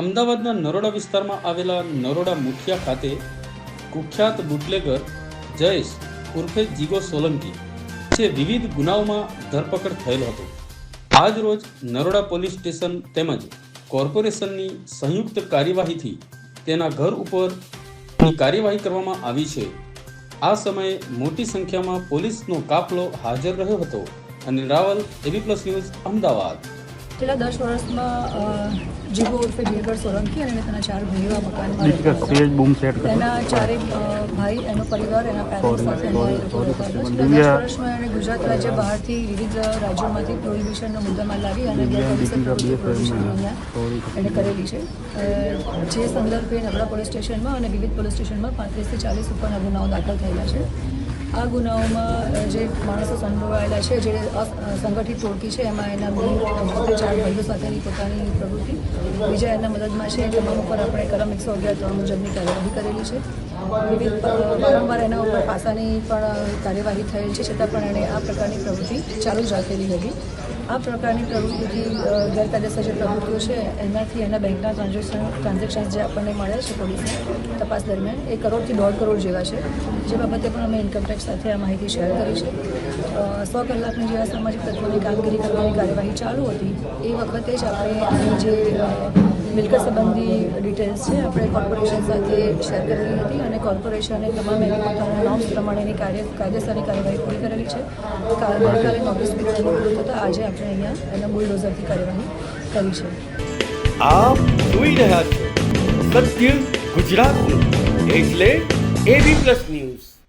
અમદાવાદના નરોડા વિસ્તારમાં આવેલા નરોડા મુઠિયા ખાતે કુખ્યાત બુટલેગર જયેશ ઉર્ફે જીગો સોલંકી જે વિવિધ ગુનાઓમાં ધરપકડ થયેલ હતો. આજ રોજ નરોડા પોલીસ સ્ટેશન તેમજ કોર્પોરેશનની સંયુક્ત કાર્યવાહીથી તેના ઘર ઉપર કાર્યવાહી કરવામાં આવી છે. આ સમયે મોટી સંખ્યામાં પોલીસનો કાફલો હાજર રહ્યો હતો Anil Raval AB plus news Ahmedabad. છેલ્લા દસ વર્ષમાં જીગો ઉર્ફે જીગર સોલંકી અને તેના ચાર ભાઈઓ આ મકાનમાં તેના ચારેય ભાઈ એનો પરિવાર એના પેરેન્ટ્સ સાથે એણે ગુજરાત રાજ્ય બહારથી વિવિધ રાજ્યોમાંથી પ્રોહિબિશનનો મુદ્દામાં લાવી અને એને કરેલી છે. જે સંદર્ભે નબળા પોલીસ સ્ટેશનમાં અને વિવિધ પોલીસ સ્ટેશનમાં પાંત્રીસથી ચાલીસ ઉપરના ગુનાઓ દાખલ થયેલા છે. આ ગુનાઓમાં જે માણસો સંડોવાયેલા છે, જે સંગઠિત ટોળકી છે, એમાં એના બે ચાર ભાઈઓ સાથેની પોતાની પ્રવૃત્તિ. બીજા એના મદદમાં છે તમામ ઉપર આપણે કલમ એકસો અગિયાર ત્રણ મુજબની કાર્યવાહી કરેલી છે. વિવિધ વારંવાર એના ઉપર પાસાની પણ કાર્યવાહી થયેલ છે છતાં પણ એણે આ પ્રકારની પ્રવૃત્તિ ચાલુ જ રાખેલી હતી. આ પ્રકારની પ્રવૃત્તિ ગેરકાયદેસર જે પ્રવૃત્તિઓ છે એનાથી એના બેંકના ટ્રાન્ઝેક્શન ટ્રાન્ઝેક્શન જે આપણને મળે છે પોલીસને તપાસ દરમિયાન એ કરોડથી દોઢ કરોડ જેવા છે. જે બાબતે પણ અમે ઇન્કમટેક્સ સાથે આ માહિતી શેર કરી છે. સો કલાકની જેવા સામાજિક તત્વોની કામગીરી કરવાની કાર્યવાહી ચાલુ હતી. એ વખતે જ આપણે જે મિલકત સંબંધી ડિટેલ્સ છે. આપણે કોર્પોરેશન સાથે શેર કરેલી હતી અને કોર્પોરેશને તમામ એની પોતાના નોર્મ્સ પ્રમાણેની કાર્ય, કાયદેસરની કાર્યવાહી પૂરી કરેલી છે. ગઈકાલે નોટિસ પીરિયડ પૂરો થતાં આજે આપણે અહીંયા એના બુલડોઝરથી કાર્યવાહી કરી છે. આપ જોઈ રહ્યા છો સત્ય ગુજરાતનું. એટલે એબી પ્લસ